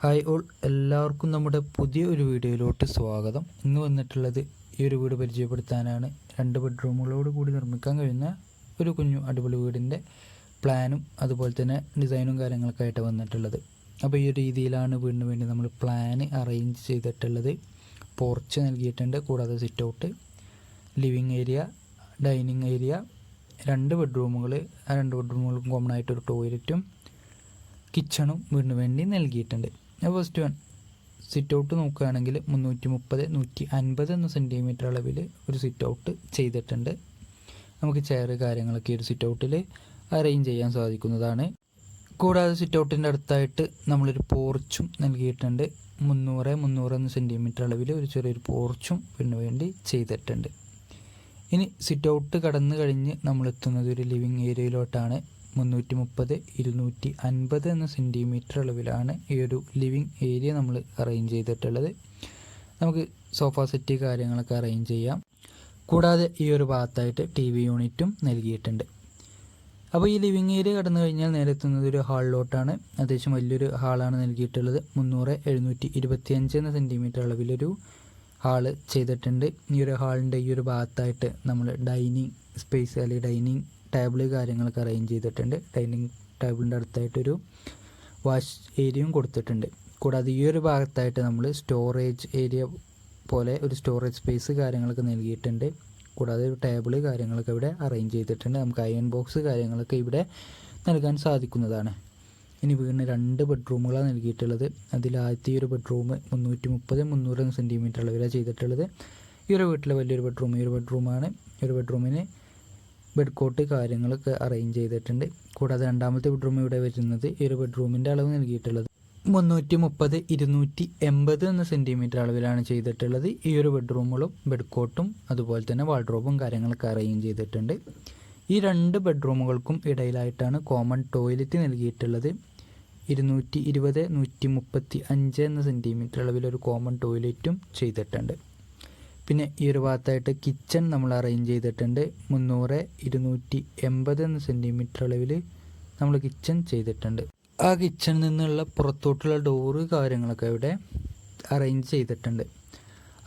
Hi all എല്ലാവർക്കും നമ്മുടെ പുതിയ ഒരു വീഡിയോയിലോട്ട് സ്വാഗതം. ഇന്ന് വന്നിട്ടുള്ളത് ഈ ഒരു വീട് പരിചയപ്പെടുത്താനാണ്. രണ്ട് ബെഡ്റൂമുകളോട് കൂടി നിർമ്മിക്കാൻ കഴിയുന്ന ഒരു കുഞ്ഞു അടിപൊളി വീടിന്റെ പ്ലാനും അതുപോലെ തന്നെ ഡിസൈനും കാര്യങ്ങളൊക്കെ ആയിട്ട് വന്നിട്ടുള്ളത്. അപ്പോൾ ഈ ഒരു രീതിയിലാണ് വീടിന് വേണ്ടി നമ്മൾ പ്ലാൻ അറേഞ്ച് ചെയ്തിട്ടുള്ളത്. പോർച്ച് നൽകിയിട്ടുണ്ട് കൂടാതെ sit out living area dining area രണ്ട് ബെഡ്റൂമുകൾ ആ രണ്ട് ബെഡ്റൂമുകൾക്കും കോമൺ ആയിട്ടൊരു ടോയ്ലറ്റും കിച്ചണും വീടിന് വേണ്ടി നൽകിയിട്ടുണ്ട്. ഫസ്റ്റ് വൺ സിറ്റ് ഔട്ട് നോക്കുകയാണെങ്കിൽ മുന്നൂറ്റി മുപ്പത് നൂറ്റി അൻപത് എന്ന സെന്റിമീറ്റർ അളവിൽ ഒരു സിറ്റ് ഔട്ട് ചെയ്തിട്ടുണ്ട്. നമുക്ക് ചെയർ കാര്യങ്ങളൊക്കെ ഒരു സിറ്റ് ഔട്ടിൽ അറേഞ്ച് ചെയ്യാൻ സാധിക്കുന്നതാണ്. കൂടാതെ സിറ്റ് ഔട്ടിന്റെ അടുത്തായിട്ട് നമ്മളൊരു പോർച്ചും നൽകിയിട്ടുണ്ട്. മുന്നൂറ് മുന്നൂറ് എന്ന സെന്റിമീറ്റർ അളവിൽ ഒരു ചെറിയൊരു പോർച്ചും പിന്നെ വേണ്ടി ചെയ്തിട്ടുണ്ട്. ഇനി സിറ്റ് ഔട്ട് കടന്നു കഴിഞ്ഞ് നമ്മൾ എത്തുന്നത് ഒരു ലിവിങ് ഏരിയയിലോട്ടാണ് മുന്നൂറ്റി മുപ്പത് ഇരുന്നൂറ്റി അൻപത് എന്ന സെന്റിമീറ്റർ അളവിലാണ് ഈ ഒരു ലിവിങ് ഏരിയ നമ്മൾ അറേഞ്ച് ചെയ്തിട്ടുള്ളത്. നമുക്ക് സോഫ സെറ്റ് കാര്യങ്ങളൊക്കെ അറേഞ്ച് ചെയ്യാം. കൂടാതെ ഈ ഒരു ഭാഗത്തായിട്ട് ടി വി യൂണിറ്റും നൽകിയിട്ടുണ്ട്. അപ്പോൾ ഈ ലിവിങ് ഏരിയ കടന്നു കഴിഞ്ഞാൽ നേരെ എത്തുന്നത് ഒരു ഹാളിലോട്ടാണ് അത്യാവശ്യം വലിയൊരു ഹാളാണ് നൽകിയിട്ടുള്ളത്. മുന്നൂറ് എഴുന്നൂറ്റി ഇരുപത്തി അഞ്ച് എന്ന സെന്റിമീറ്റർ അളവിലൊരു ഹാൾ ചെയ്തിട്ടുണ്ട്. ഈ ഒരു ഹാളിന്റെ ഈ ഒരു ഭാഗത്തായിട്ട് നമ്മൾ ഡൈനിങ് സ്പേസ് അല്ലെങ്കിൽ ഡൈനിങ് ടേബിൾ കാര്യങ്ങളൊക്കെ അറേഞ്ച് ചെയ്തിട്ടുണ്ട്. ഡൈനിങ് ടേബിളിന്റെ അടുത്തായിട്ടൊരു വാഷ് ഏരിയയും കൊടുത്തിട്ടുണ്ട്. കൂടാതെ ഈ ഒരു ഭാഗത്തായിട്ട് നമ്മൾ സ്റ്റോറേജ് ഏരിയ പോലെ ഒരു സ്റ്റോറേജ് സ്പേസ് കാര്യങ്ങളൊക്കെ നൽകിയിട്ടുണ്ട്. കൂടാതെ ഒരു ടേബിൾ കാര്യങ്ങളൊക്കെ ഇവിടെ അറേഞ്ച് ചെയ്തിട്ടുണ്ട്. നമുക്ക് അയൺ ബോക്സ് കാര്യങ്ങളൊക്കെ ഇവിടെ നൽകാൻ സാധിക്കുന്നതാണ്. ഇനി വീടിന് രണ്ട് ബെഡ്റൂമുകളാണ് നൽകിയിട്ടുള്ളത്. അതിൽ ആദ്യത്തെ ഒരു ബെഡ്റൂം മുന്നൂറ്റി മുപ്പത് മുന്നൂറ് സെന്റിമീറ്റർ അളവിലാണ് ചെയ്തിട്ടുള്ളത്. ഈ ഒരു വീട്ടിലെ വലിയൊരു ബെഡ്റൂം ഈ ഒരു ബെഡ്റൂമാണ് ഈ ഒരു ബെഡ്റൂമിന് ബെഡ് കോട്ട് കാര്യങ്ങളൊക്കെ അറേഞ്ച് ചെയ്തിട്ടുണ്ട്. കൂടാതെ രണ്ടാമത്തെ ബെഡ്റൂം ഇവിടെ വരുന്നത് ഈ ഒരു ബെഡ്റൂമിന്റെ അളവ് നൽകിയിട്ടുള്ളത് മുന്നൂറ്റി മുപ്പത് ഇരുന്നൂറ്റി എൺപത് എന്ന സെന്റിമീറ്റർ അളവിലാണ് ചെയ്തിട്ടുള്ളത്. ഈ ഒരു ബെഡ്റൂമുകളും ബെഡ്കോട്ടും അതുപോലെ തന്നെ വാർഡ്രോബും കാര്യങ്ങളൊക്കെ അറേഞ്ച് ചെയ്തിട്ടുണ്ട്. ഈ രണ്ട് ബെഡ്റൂമുകൾക്കും ഇടയിലായിട്ടാണ് കോമൺ ടോയ്ലറ്റ് നൽകിയിട്ടുള്ളത്. ഇരുന്നൂറ്റി ഇരുപത് നൂറ്റി മുപ്പത്തി അഞ്ച് എന്ന സെന്റിമീറ്റർ അളവിലൊരു കോമൺ ടോയ്ലറ്റും ചെയ്തിട്ടുണ്ട്. പിന്നെ ഈ ഒരു ഭാഗത്തായിട്ട് കിച്ചൺ നമ്മൾ അറേഞ്ച് ചെയ്തിട്ടുണ്ട്. മുന്നൂറ് ഇരുന്നൂറ്റി എൺപത് എന്ന സെന്റിമീറ്റർ അളവിൽ നമ്മൾ കിച്ചൺ ചെയ്തിട്ടുണ്ട്. ആ കിച്ചണിൽ നിന്നുള്ള പുറത്തോട്ടുള്ള ഡോറ് കാര്യങ്ങളൊക്കെ ഇവിടെ അറേഞ്ച് ചെയ്തിട്ടുണ്ട്.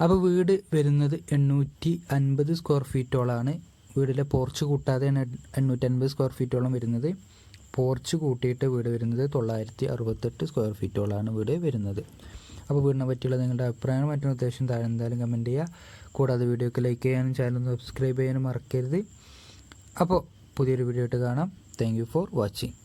അപ്പോൾ വീട് വരുന്നത് എണ്ണൂറ്റി അൻപത് സ്ക്വയർ ഫീറ്റോളാണ് വീടിലെ പോർച്ച് കൂട്ടാതെയാണ് എണ്ണൂറ്റി അൻപത് സ്ക്വയർ ഫീറ്റോളം വരുന്നത്. പോർച്ച് കൂട്ടിയിട്ട് വീട് വരുന്നത് തൊള്ളായിരത്തി അറുപത്തെട്ട് സ്ക്വയർ ഫീറ്റോളാണ് വീട് വരുന്നത്. അപ്പോൾ വീടിനെ പറ്റിയുള്ള നിങ്ങളുടെ അഭിപ്രായം മറ്റു നിർദ്ദേശം താഴെ എന്തായാലും കമന്റ് ചെയ്യുക. കൂടാതെ വീഡിയോക്ക് ലൈക്ക് ചെയ്യാനും ചാനൽ സബ്സ്ക്രൈബ് ചെയ്യാനും മറക്കരുത്. അപ്പോൾ പുതിയൊരു വീഡിയോ ആയിട്ട് കാണാം. Thank for watching